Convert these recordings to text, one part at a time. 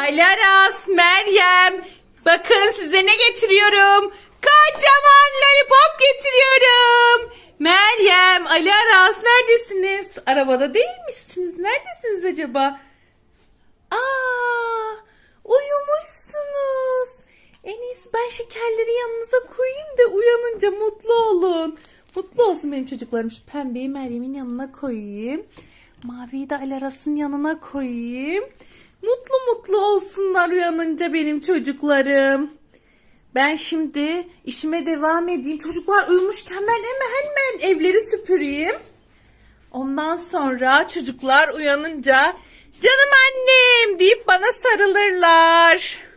Alaras, Meryem. Bakın size ne getiriyorum. Kocaman lollipop getiriyorum. Meryem, Ali Aras neredesiniz? Arabada değil misiniz? Neredesiniz acaba? Aa, uyumuşsunuz. En iyisi ben şekerleri yanınıza koyayım da uyanınca mutlu olun. Mutlu olsun benim çocuklarım. Şu pembeyi Meryem'in yanına koyayım. Maviyi de Alaras'ın yanına koyayım. Mutlu mutlu olsunlar uyanınca benim çocuklarım. Ben şimdi işime devam edeyim. Çocuklar uyumuşken ben hemen hemen evleri süpüreyim. Ondan sonra çocuklar uyanınca canım annem deyip bana sarılırlar.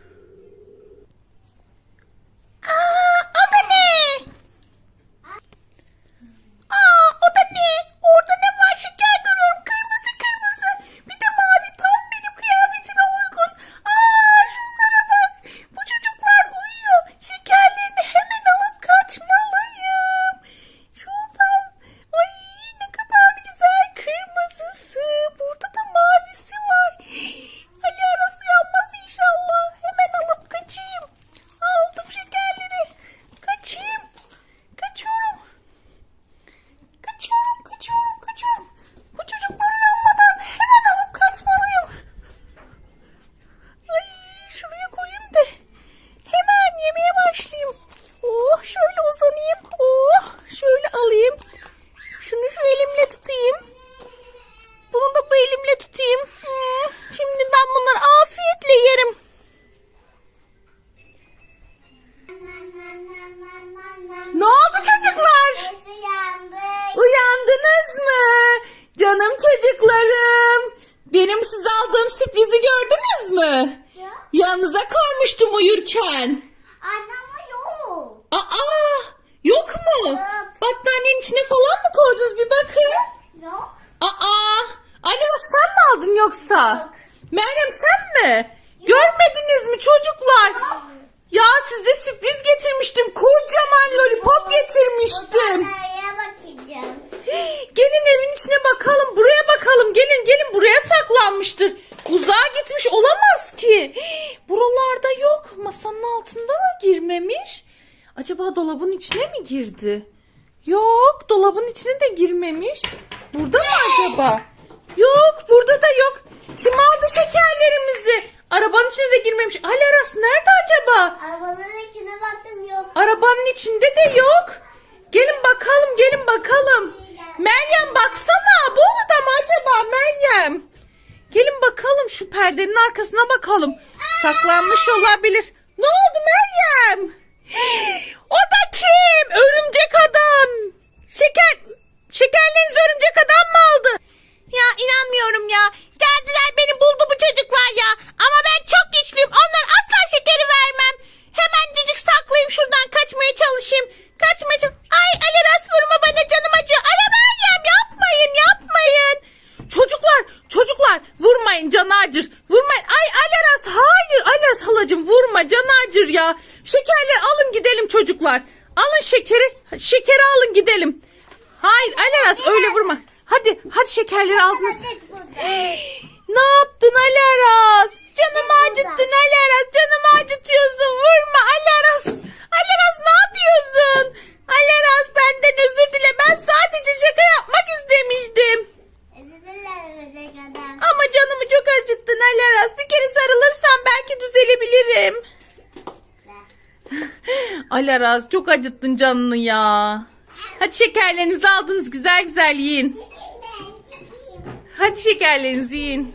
Gördünüz mü? Yanınıza koymuştum uyurken. Annem yok. Aa, yok mu? Yok. Battaniyenin içine falan mı koydunuz bir bakın. Yok. Aa, Alena sen mi aldın yoksa? Yok. Meryem sen mi? Görmediniz mi çocuklar? Yok. Ya size sürpriz getirmiştim. Kocaman lollipop getirmiştim. Neye bakacağım? Gelin evin içine bakalım. Buraya bakalım. Gelin gelin buraya saklanmıştır. Uzağa gitmiş olamaz ki. Buralarda yok. Masanın altında mı girmemiş? Acaba dolabın içine mi girdi? Yok dolabın içine de girmemiş. Burada mı acaba? Yok burada da yok. Kim aldı şekerlerimizi? Arabanın içine de girmemiş. Alaras nerede acaba? Arabanın içine baktım yok. Arabanın içinde de yok. Gelin bakalım, gelin bakalım. Meryem baksana. Bu odada mı acaba Meryem? Gelin bakalım şu perdenin arkasına bakalım. Saklanmış olabilir. Ne oldu Meryem? O da kim? Örümcek adam. Şeker, şekerlerinizi örümcek adam mı aldı? Ya inanmıyorum ya. Çocuklar vurmayın canı acır. Vurmayın. Ay Alaras hayır Alaras halacım vurma canı acır ya. Şekerleri alın gidelim çocuklar. Alın şekeri. Şekeri alın gidelim. Hayır Alaras öyle vurma. Hadi hadi şekerleri aldınız. Ne yaptın Alaras? Canımı acıttın Alaras. Canımı acıtıyorsun. Vurma Alaras. Alaras ne yapıyorsun? Alaras benden özür dile. Ben sadece şaka yapmak istemiştim. Özür dilerim ölecek adam. Ama canımı çok acıttın Bir kere sarılırsam belki düzelebilirim. Alaras çok acıttın canını ya. Hadi şekerlerinizi aldınız güzel güzel yiyin. Hadi şekerlerinizi yiyin.